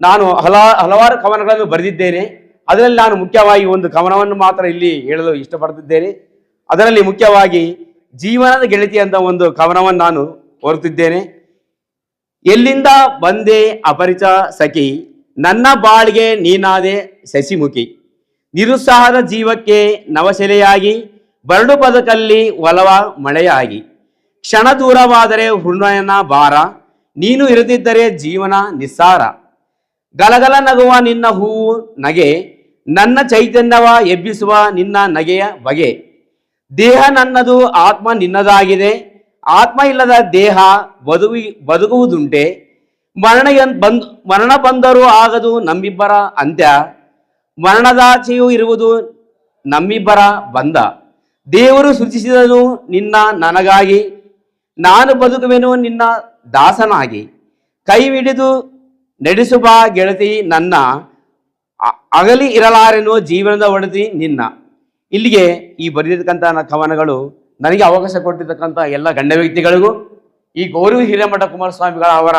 ನಾನು ಹಲ, ಹಲವಾರು ಕವನಗಳನ್ನು ಬರೆದಿದ್ದೇನೆ. ಅದರಲ್ಲಿ ನಾನು ಮುಖ್ಯವಾಗಿ ಒಂದು ಕವನವನ್ನು ಮಾತ್ರ ಇಲ್ಲಿ ಹೇಳಲು ಇಷ್ಟಪಡುತ್ತಿದ್ದೇನೆ. ಅದರಲ್ಲಿ ಮುಖ್ಯವಾಗಿ ಜೀವನದ ಗೆಳತಿ ಅಂತ ಒಂದು ಕವನವನ್ನು ನಾನು ಹೊರತಿದ್ದೇನೆ ಎಲ್ಲಿಂದ ಬಂದೆ ಅಪರಿಚ ಸಖಿ, ನನ್ನ ಬಾಳ್ಗೆ ನೀನಾದೆ ಶಶಿಮುಖಿ ನಿರುತ್ಸಾಹದ ಜೀವಕ್ಕೆ ನವಶೆಲೆಯಾಗಿ, ಬರಡು ಬದುಕಲ್ಲಿ ಒಲವ ಮಳೆಯಾಗಿ. ಕ್ಷಣ ದೂರವಾದರೆ ಹೃದಯನ ಭಾರ, ನೀನು ಇರದಿದ್ದರೆ ಜೀವನ ನಿಸ್ಸಾರ. ಗಲಗಲ ನಗುವ ನಿನ್ನ ಹೂವು ನಗೆ, ನನ್ನ ಚೈತನ್ಯವ ಎಬ್ಬಿಸುವ ನಿನ್ನ ನಗೆಯ ಬಗೆ. ದೇಹ ನನ್ನದು, ಆತ್ಮ ನಿನ್ನದಾಗಿದೆ. ಆತ್ಮ ಇಲ್ಲದ ದೇಹ ಬದುವಿ ಬದುಕುವುದುಂಟೆ ಮರಣ ಬಂದ್, ಮರಣ ಬಂದರೂ ಆಗದು ನಮ್ಮಿಬ್ಬರ ಅಂತ್ಯ. ಮರಣದಾಚೆಯೂ ಇರುವುದು ನಮ್ಮಿಬ್ಬರ ಬಂಧ. ದೇವರು ಸೃಷ್ಟಿಸಿದನು ನಿನ್ನ ನನಗಾಗಿ. ನಾನು ಬದುಕುವೆನು ನಿನ್ನ ದಾಸನಾಗಿ. ಕೈ ಹಿಡಿದು ನಡೆಸುವ ಗೆಳತಿ ನನ್ನ ಅಗಲಿ ಇರಲಾರೆನೋ ಜೀವನದ ಒಡತಿ ನಿನ್ನ. ಇಲ್ಲಿಗೆ ಈ ಬರೆದಿರ್ತಕ್ಕಂಥ ಕವನಗಳು ನನಗೆ ಅವಕಾಶ ಕೊಟ್ಟಿರ್ತಕ್ಕಂಥ ಎಲ್ಲ ಗಣ್ಯ ವ್ಯಕ್ತಿಗಳಿಗೂ, ಈ ಗೌರವ ಹಿರೇಮಠ ಕುಮಾರಸ್ವಾಮಿಗಳ ಅವರ